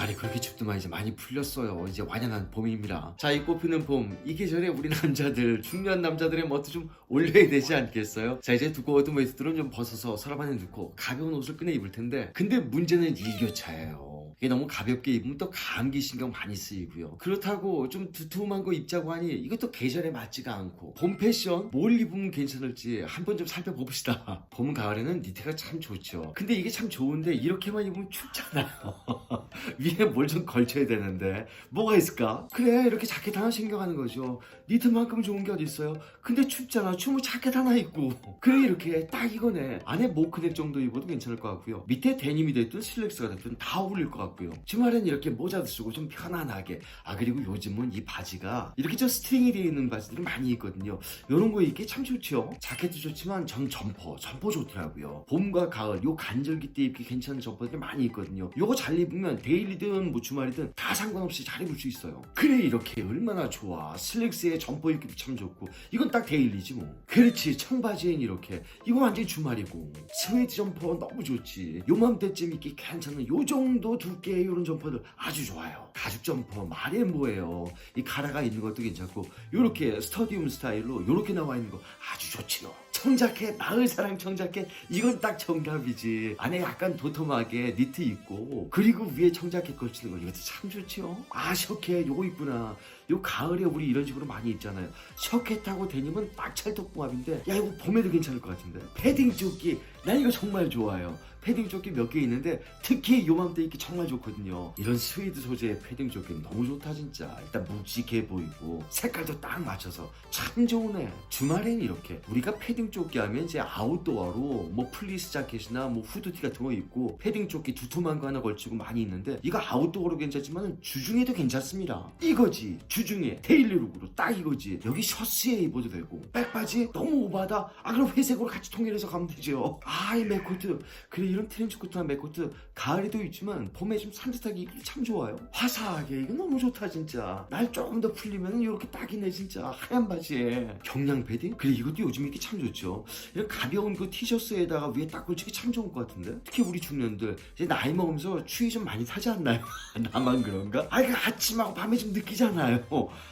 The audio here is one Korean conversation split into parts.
날이 그렇게 춥더만 이제 많이 풀렸어요. 이제 완연한 봄입니다. 자, 이 꽃피는 봄. 이 계절에 우리 남자들, 중년 남자들의 멋도 좀 올려야 되지 않겠어요? 자, 이제 두꺼웠던 웨스트는 좀 벗어서 서랍 안에 넣고 가벼운 옷을 꺼내 입을 텐데 근데 문제는 일교차예요. 이게 너무 가볍게 입으면 또 감기 신경 많이 쓰이고요. 그렇다고 좀 두툼한 거 입자고 하니 이것도 계절에 맞지가 않고 봄 패션 뭘 입으면 괜찮을지 한번 좀 살펴봅시다. 봄 가을에는 니트가 참 좋죠. 근데 이게 참 좋은데 이렇게만 입으면 춥잖아요. 위에 뭘 좀 걸쳐야 되는데 뭐가 있을까? 그래 이렇게 자켓 하나 챙겨가는 거죠. 니트만큼 좋은 게 어디 있어요? 근데 춥잖아. 추면 자켓 하나 입고 그래 이렇게 딱 이거네. 안에 모크넥 정도 입어도 괜찮을 것 같고요. 밑에 데님이 됐든 슬랙스가 됐든 다 어울릴 것 같고 요. 주말엔 이렇게 모자도 쓰고 좀 편안하게. 아 그리고 요즘은 이 바지가 이렇게 저 스트링이 되어 있는 바지들이 많이 있거든요. 이런 거 입기 참 좋죠. 자켓도 좋지만 전 점퍼, 점퍼 좋더라고요. 봄과 가을 요 간절기 때 입기 괜찮은 점퍼들이 많이 있거든요. 요거 잘 입으면 데일리든 뭐 주말이든 다 상관없이 잘 입을 수 있어요. 그래 이렇게 얼마나 좋아. 슬랙스에 점퍼 입기도 참 좋고 이건 딱 데일리지 뭐. 그렇지 청바지엔 이렇게 이거 완전 주말이고 스웨이드 점퍼 너무 좋지. 요맘때쯤 입기 괜찮은 요 정도 두 께의 이런 점퍼들 아주 좋아요. 가죽 점퍼 말해 뭐예요. 이 가라가 있는 것도 괜찮고 요렇게 스터디움 스타일로 요렇게 나와 있는 거 아주 좋지요. 청자켓 나을 사랑 청자켓 이건 딱 정답이지 안에 약간 도톰하게 니트 입고 그리고 위에 청자켓 걸치는 거 이것도 참 좋지요 아 셔켓 요거 있구나 요 가을에 우리 이런 식으로 많이 입잖아요 셔켓하고 데님은 딱 찰떡궁합인데 야 이거 봄에도 괜찮을 것 같은데 패딩 조끼 난 이거 정말 좋아요. 패딩 조끼 몇 개 있는데 특히 요맘때 입기 정말 좋거든요. 이런 스웨이드 소재의 패딩 조끼 너무 좋다 진짜. 일단 묵직해 보이고 색깔도 딱 맞춰서 참 좋으네. 주말엔 이렇게 우리가 패딩 조끼 하면 이제 아웃도어로 뭐 플리스 자켓이나 뭐 후드티 같은 거 입고 패딩 조끼 두툼한 거 하나 걸치고 많이 있는데 이거 아웃도어로 괜찮지만 주중에도 괜찮습니다. 이거지. 주중에 데일리룩으로 딱 이거지. 여기 셔츠에 입어도 되고 백바지 너무 오바다. 아 그럼 회색으로 같이 통일해서 가면 되죠 아 이 맥코트. 그래 이런 트렌치 코트나 맥코트 가을에도 있지만 봄에 좀 산뜻하게 입기 참 좋아요. 화사하게 이거 너무 좋다 진짜. 날 조금 더 풀리면 이렇게 딱이네 진짜. 하얀 바지에. 경량 패딩? 그래 이것도 요즘 입기 참 좋죠. 이런 가벼운 그 티셔츠에다가 위에 딱 걸치기 참 좋은 것 같은데? 특히 우리 중년들. 이제 나이 먹으면서 추위 좀 많이 타지 않나요? 나만 그런가? 아 이거 아침하고 밤에 좀 느끼잖아요.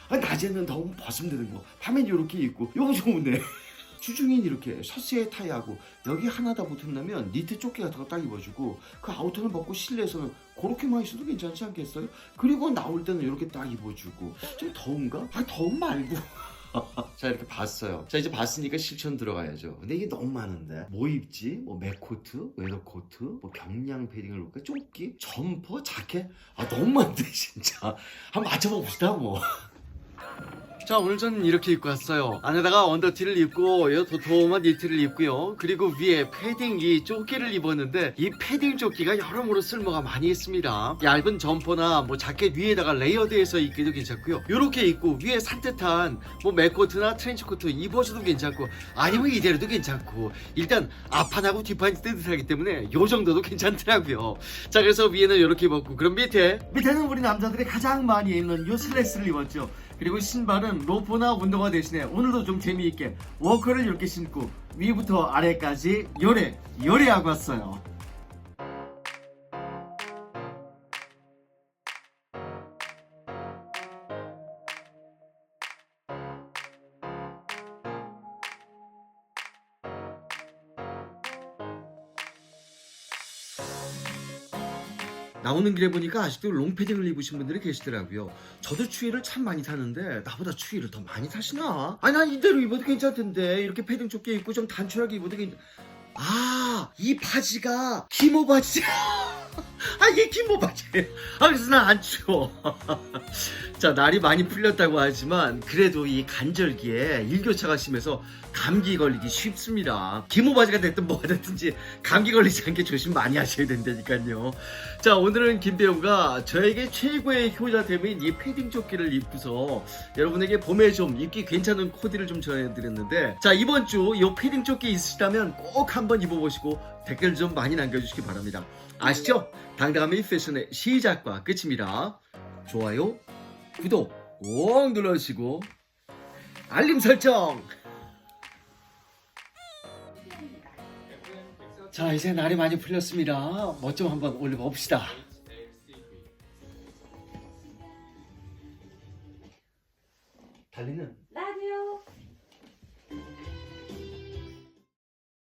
아, 낮에는 더우면 벗으면 되는 거. 밤엔 이렇게 입고. 이거 좋은데 주중엔 이렇게 셔츠에 타이하고 여기 하나 다 붙은다면 니트 조끼 같은 거 딱 입어주고 그 아우터를 벗고 실내에서는 그렇게만 있어도 괜찮지 않겠어요? 그리고 나올 때는 이렇게 딱 입어주고. 좀 더운가? 아 더운 말고. 자 이렇게 봤어요. 자 이제 봤으니까 실천 들어가야죠. 근데 이게 너무 많은데. 뭐 입지? 뭐 맥코트, 웨더코트, 뭐 경량 패딩을 볼까? 조끼, 점퍼, 자켓? 아 너무 많대 진짜. 한번 맞춰봐 봅시다 뭐 자 오늘 저는 이렇게 입고 왔어요. 안에다가 언더티를 입고 요 도톰한 니트를 입고요. 그리고 위에 패딩 이 조끼를 입었는데 이 패딩 조끼가 여러모로 쓸모가 많이 있습니다. 얇은 점퍼나 뭐 자켓 위에다가 레이어드해서 입기도 괜찮고요. 요렇게 입고 위에 산뜻한 뭐 맥코트나 트렌치코트 입어줘도 괜찮고 아니면 이대로도 괜찮고 일단 앞판하고 뒷판이 뜨뜻하기 때문에 요 정도도 괜찮더라고요. 자 그래서 위에는 이렇게 입었고 그럼 밑에. 밑에는 우리 남자들이 가장 많이 입는 요 슬랙스를 입었죠 그리고 신발은 로퍼나 운동화 대신에 오늘도 좀 재미있게 워커를 이렇게 신고 위부터 아래까지 요래 요래하고 왔어요 나오는 길에 보니까 아직도 롱패딩을 입으신 분들이 계시더라고요. 저도 추위를 참 많이 타는데 나보다 추위를 더 많이 타시나? 아니 난 이대로 입어도 괜찮던데 이렇게 패딩 조끼 입고 좀 단촐하게 입어도 괜찮... 아, 이 바지가 기모 바지. 아, 이게 기모 바지예요. 아, 그래서 난 안 추워. 자, 날이 많이 풀렸다고 하지만 그래도 이 간절기에 일교차가 심해서 감기 걸리기 쉽습니다. 기모 바지가 됐든 뭐가 됐든지 감기 걸리지 않게 조심 많이 하셔야 된다니까요. 자, 오늘은 김배우가 저에게 최고의 효자템인 이 패딩 조끼를 입고서 여러분에게 봄에 좀 입기 괜찮은 코디를 좀 전해드렸는데 자, 이번 주 이 패딩 조끼 있으시다면 꼭 한번 입어보시고 댓글 좀 많이 남겨주시기 바랍니다. 아시죠? 당당함이 패션의 시작과 끝입니다. 좋아요, 구독 꼭 눌러주시고 알림 설정! 자 이제 날이 많이 풀렸습니다. 멋 좀 한번 올려봅시다. 달리는 라!